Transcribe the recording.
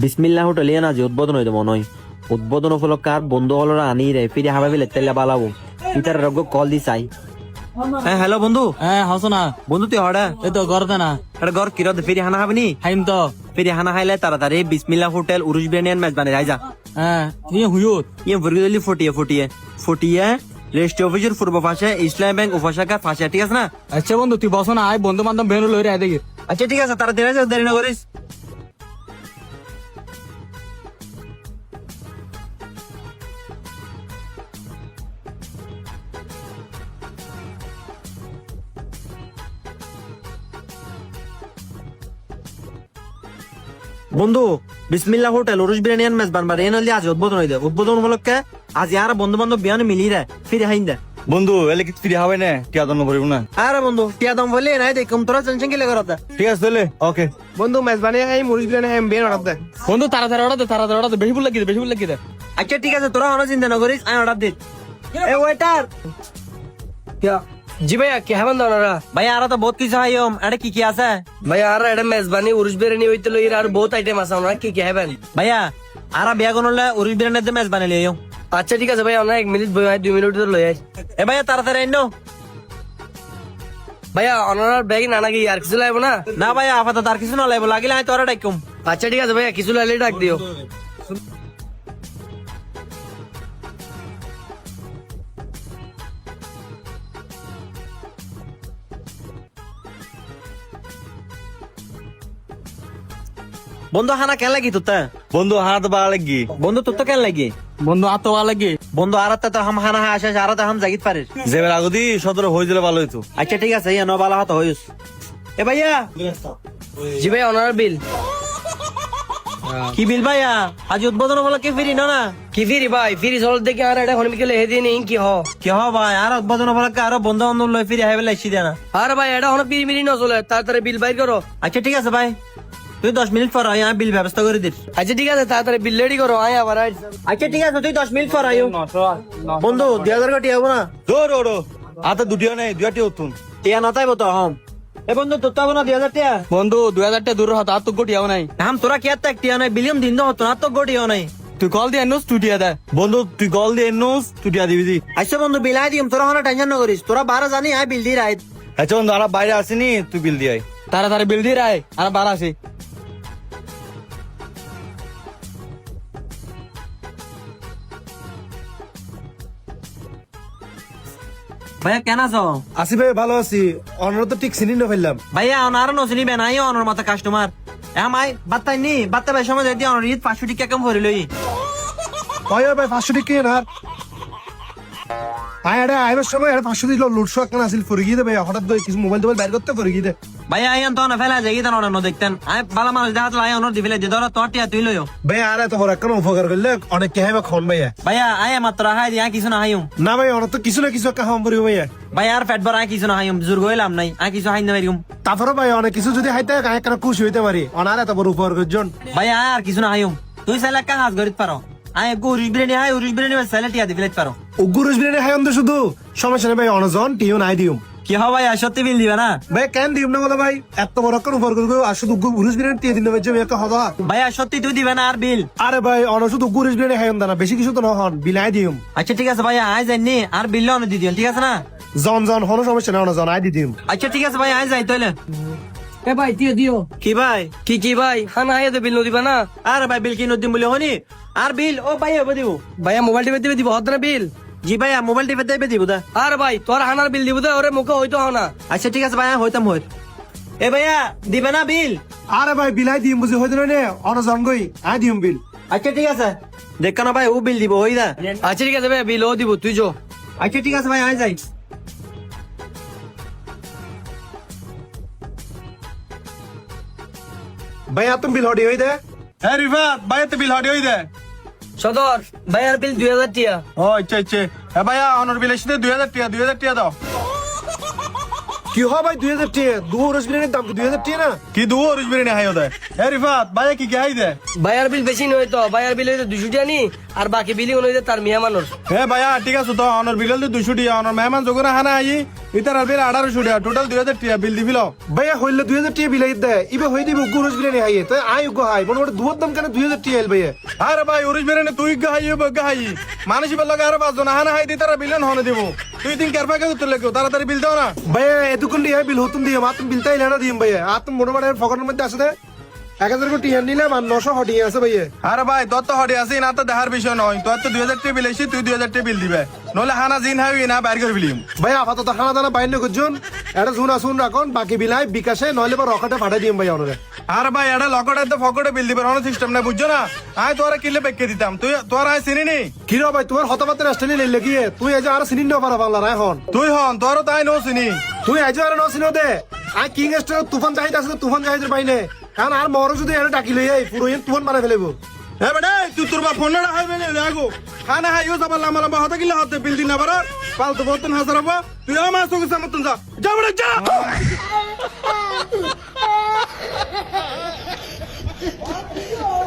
বিসমিল্লাহ হোটেল ইয়ে না যে উদ্বোধন হইতো মনে হয় উদ্বোধন উপলক্ষে আর বন্ধু হলরা আনি রে ফিরে হাবা বিলে তেলে বালাবো। ইতার রোগ কল দি চাই। হ্যাঁ হ্যালো বন্ধু। হ্যাঁ হসো না। বন্ধু তুই হড়া। এই তো গরতে না। এটা ঘর কিরদ ফিরে হানা হাবনি? হাইম তো। ফিরে হানা হাইলে তাড়াতাড়ি বিসমিল্লাহ হোটেল উরুজ বিরিয়ানি মেজ বানে যাই যা হ্যাঁ তুই হুয়ুত। ইয়ে ফুরগিদলি ফুটিয়ে ফুটিয়ে। ফুটিয়ে রেজিস্ট্রি অফিসের পূর্ব পাশে ইসলাম ব্যাংক উপশাখার পাশে ঠিক আছে না? আচ্ছা বন্ধু তুই বসো না আয় বন্ধু বান্ধব বেরো লই রে দেখি। আচ্ছা ঠিক আছে তারা দেরি দেরি না করিস। বন্ধু বিসমিল্লাহ হোটেল উরুজ বিরিয়ানি এন্ড মেজবান বার এন আজ উদ্বোধন হইছে উদ্বোধন উপলক্ষে আজ আর বন্ধু বান্ধব বিয়ান মিলি রে ফিরে হাইন দে। বন্ধু এলে কি ফ্রি হবে না? টিয়া দন্ন করিব না। আরে বন্ধু টিয়া দাম বলে নাই দেখুম তোরা টেনশন কি লাগে রাতে ঠিক আছে তাহলে ওকে। বন্ধু মেজবানি হাই মুরিজ বিরিয়ানি হাই বেন অর্ডার দে। বন্ধু তাড়াতাড়ি অর্ডার দে তাড়াতাড়ি অর্ডার দে বেশি ভুল লাগি দে বেশি ভুল লাগি দে। আচ্ছা ঠিক আছে তোরা অনেক চিন্তা না করিস আমি অর্ডার দিই এ ওয়েটার জি ভাইয়া কে হ্যাঁ ওনারা ভাই আর তো বহুত কিছু হাইম এটা কি কি আছে? ভাইয়া আর এটা মেজবানি উরুস বিরিয়ানি হইতে লই আর বহুত আইটেম আছে ওনারা কি কি হবেন ভাইয়া আর বিয়া বিরিয়ানির দে ম্যাচ বানাই লিও আচ্ছা ঠিক আছে ভাইয়া আমরা এক মিনিট বই দুই মিনিট লই আই। এ ভাইয়া তাড়াতাড়ি আইনো ভাইয়া ওনার ব্যাগ না নাকি আর কিছু লাগবে না? না ভাইয়া আপাতত আর কিছু না লাগবে লাগিলে আমি তোরা ডাকুম। আচ্ছা ঠিক আছে ভাইয়া কিছু লাগলে ডাক দিও। বন্ধু হানা কেন লাগি তোতে বন্ধু হাত বাড়া লাগি। বন্ধু তোর তো কেন লাগি? বন্ধু আর তো ভালো লাগে। বন্ধু আর তো হাম হানা হা আসে আর তো হাম জাগিত পারিস। যেবার আগদি সতেরো হয়ে দিলে ভালো হইতো। আচ্ছা ঠিক আছে ইয়া নবালা হতো হইস। এ ভাইয়া জি ভাইয়া ওনার বিল। কি বিল ভাইয়া? আজ উদ্বোধন উপলক্ষে ফিরি না না কি ফিরি ভাই? ফিরি চল দেখি আর এটা হন মিকেলে হে দিন কি হ? কি হ ভাই? আর উদ্বোধন উপলক্ষে আরও বন্ধু বান্ধব লই ফিরি হাইবে লাইছি দেনা? আর ভাই এটা হন পিরি মিরি ন চলে তাড়াতাড়ি বিল বাইর করো। আচ্ছা ঠিক আছে ভাই। তুই দশ মিনিট পর আয় বিল ব্যবস্থা করে দিস। আচ্ছা ঠিক আছে তাড়াতাড়ি বিল রেডি করো আয় আবার আয়। আচ্ছা ঠিক আছে তুই দশ মিনিট পর আয়ো। বন্ধু দুই হাজার কোটি হব না? দৌড় ওড়ো হাতে দুটিও নেই দুয়াটি হতুন টিয়া না তাইব তো হম। এ বন্ধু তোর তো না দুই হাজার টিয়া। বন্ধু দুই হাজার টাকা দূর হতো আর তো নাই। হাম তোরা কি একটা টিয়া নাই? বিলিয়ন দিন হতো না তো গোটিও নাই। তুই কল দিয়ে নো স্টুডিও দে। বন্ধু তুই গল দিয়ে নোস তুই টিয়া দিবি দি। আচ্ছা বন্ধু বিলাই দিম তোরা হনা টেনশন না করিস। তোরা বারো জানি আয় বিল দি রাই আচ্ছা বন্ধু আর বাইরে আসিনি তুই বিল দিয়ে আয়। তাড়াতাড়ি বিল দিয়ে আয় আর বার আসি। ভাইয়া কেন আছো? আসি ভাই ভালো আছি। অনর তো ঠিক চিনি না ফেললাম ভাইয়া অনার নচিনি বেনাই অনর মতো কাস্টমার এম আই বাত্তাই নি বাত্তা ভাই সময় দিয়ে অনর ঈদ পাঁচশো টিকা কেমন ভরি লই ভাই ভাই পাঁচশো টিকা না ভাই আয় আরে আইবার সময় আরে পাঁচশো দিল লুটশো একখান আসিল ফরে গিয়ে দেবে হঠাৎ করে কিছু মোবাইল টোবাইল বাইর করতে ফরে গিয়ে দে। ভাইয়া আই তো না ফেলা যায় গিয়ে অনর দেখতেন। আই বালা মানুষ দেখা তো আই অনর দি ফেলে দি ধরো তোর টিয়া তুই লইও ভাই আর এত বড় একখান উপকার করলে অনেক কে হাইবা খন ভাইয়া। ভাইয়া আয় মাত্র হাই দিয়া কিছু না হাইম না ভাই অনেক তো কিছু না কিছু একটা খাওয়াম পড়িব ভাইয়া। ভাই আর পেট ভর আয় কিছু না হাইম জোর গইলাম নাই। আয় কিছু হাইন পারিম তারপরে ভাই অনেক কিছু যদি হাইতে গায়ে কেন খুশি হইতে পারি। অনার এত বড় উপকার করছেন ভাই আর কিছু না হাইম তুই চাইলে একটা হাজ গরিত পারো। আয় গো উরিশ বিরিয়ানি হাই উরিশ বিরিয়ানি চাইলে টিয়া দি ফেলে পারো। উগুরুস বিরিয়ানি হাই অন্ধ শুধু। সমস্যা নেই ভাই অনজন টিও নাই দিম কি হবে ভাই? সত্যি বিল দিবে না? ভাই কেন দিম না বলো ভাই? এত বড় একখান উপকার করব আর শুধু উগুরুস বিরিয়ানি টিয়ে দিন ভাই যে একটা হবা। ভাইয়া সত্যি তুই দিবে না আর বিল? আরে ভাই অন শুধু গুরিস বিরিয়ানি হাই না বেশি কিছু তো নহন বিলাই দিম। আচ্ছা ঠিক আছে ভাইয়া আয় যাইনি আর বিল অনেক দি দিও ঠিক আছে না? জন জন হনো সমস্যা না জন আই দি দিম। আচ্ছা ঠিক আছে ভাই আই যাই তাইলে। এ ভাই দিও দিও। কি ভাই? কি কি ভাই? খানা আইয়া তো বিল নদিবা না? আর ভাই বিল কিনো দিম বলে হনি? আর বিল ও ভাই হবে দিব। ভাইয়া মোবাইল টিপে দিবে দিব হদ না বিল? জি ভাইয়া মোবাইল টিপে দেবে দিব দা। আর ভাই তোর হানার বিল দিব দে ওরে মুখে হইতো হও না। আচ্ছা ঠিক আছে ভাইয়া হইতাম হই এ ভাইয়া দিবে না বিল? আরে ভাই বিলাই দিম বুঝি হইতে নে অন জন গই আই দিম বিল। আচ্ছা ঠিক আছে। দেখ না ভাই ও বিল দিব হই দা আচ্ছা ঠিক আছে ভাই বিল ও দিব তুই যো। আচ্ছা ঠিক আছে ভাই আয় যাই। ভাই তুমি বিল হডি হই দে। হ্যাঁ রিফাত বাইরে তো বিল হাডি হই দে। সদর ভাইয়ার বিল দুই হাজার টিয়া। ও আচ্ছা আচ্ছা হ্যাঁ ভাইয়া অনর বিল এসে দুই হাজার টিয়া দুই হাজার টিয়া দাও। কি হয় ভাই দুই হাজার টিয়া? দু রস বিরিয়ানির দাম দুই হাজার টিয়া না? কি দু ওরস বিরিয়ানি হাই ওদের হ্যাঁ রিফাত ভাইয়া কি কি হাই দে ভাইয়ার বিল বেশি নয় তো ভাইয়ার বিল হইতে দুশো টিয়া নি। আর বাকি বিলি হইতে তার মিয়া মানুষ। হে ভাইয়া ঠিক আছে তো অনর বিল তো দুশো টিয়া অনর মেহমান যখন হানা আই ইতার বিল আঠারোশো টিয়া টোটাল দুই হাজার টিয়া বিল দিবিল ভাইয়া হইলে দুই হাজার টিয়া বিলাই দেয় ইবে হয়ে দিবে উগ্র রস বিরিয়ানি হাইয়ে তাই আই উগ্র হাই মোটামুটি দুয়ার দাম কেন দুই হাজার টিয়া এল ভাইয়া। আরে ভাই ওরস বিরিয়ানি তুই গাহাই গাহাই মানুষ বেলা আরও পাঁচজন হানা হাই দি তারা বিলেন হনে দিব। তুই দিন কেরফা কেউ তুলে কেউ তাড়াতাড়ি বিল দাও না। ভাইয়া এতক্ষণ টিয়া বিল হতুন দিয়ে মাত্র বিল তাই না দিম ভাইয়া। আর তুমি মোটামুটি ফকরের মধ্যে আছে দে। এক হাজার কোটি টিয়া নিলাম আর নশো হটিয়ে আছে ভাইয়া। আরে ভাই তোর তো হটে আসি না তো দেখার বিষয় নয়। তোর তো দুই হাজার টিয়া বিল এসি তুই দুই হাজার টিয়া বিল দিবে। নলে হানা জিন হাই না বাইর করে বিলিম ভাই আপাতত খানা দানা বাইরে করছুন। এটা শুন আসুন রাখুন বাকি বিলাই বিকাশে নইলে বা রকেটে পাঠাই দিম ভাই ওনারে আরে ভাই এটা লকটে তো ফকটে বিল দিবে অন্য সিস্টেম নাই বুঝছ না? আয় তোরা কিলে বেঁকে দিতাম। তুই তোর আয় চিনি নি? কি রে ভাই তোমার হতপাতে রাস্তানি লেলে গিয়ে তুই এজ আর সিনিন না পারা বাংলা এখন তুই হন তোরও তাই নো চিনি। তুই এজ আর নসিন দে। আই কিং স্টার তুফান জাহিদ আছে তুফান জাহিদের বাইনে কারণ আর মরো যদি এনে ডাকি লই আই পুরো এন তুমন মারা ফেলেব হ্যাঁ বেটা তুই তোর বা ফোন না হাই বেলে লাগো খানা হ্যাঁ, হাই হ্যাঁ, ও যাবা লামা লামা হতে গিলা হতে বিল দিন আবার ফালতু বতন হাজার হব তুই আমার সঙ্গে সমর্থন যা। যা বেটা যা! Oh,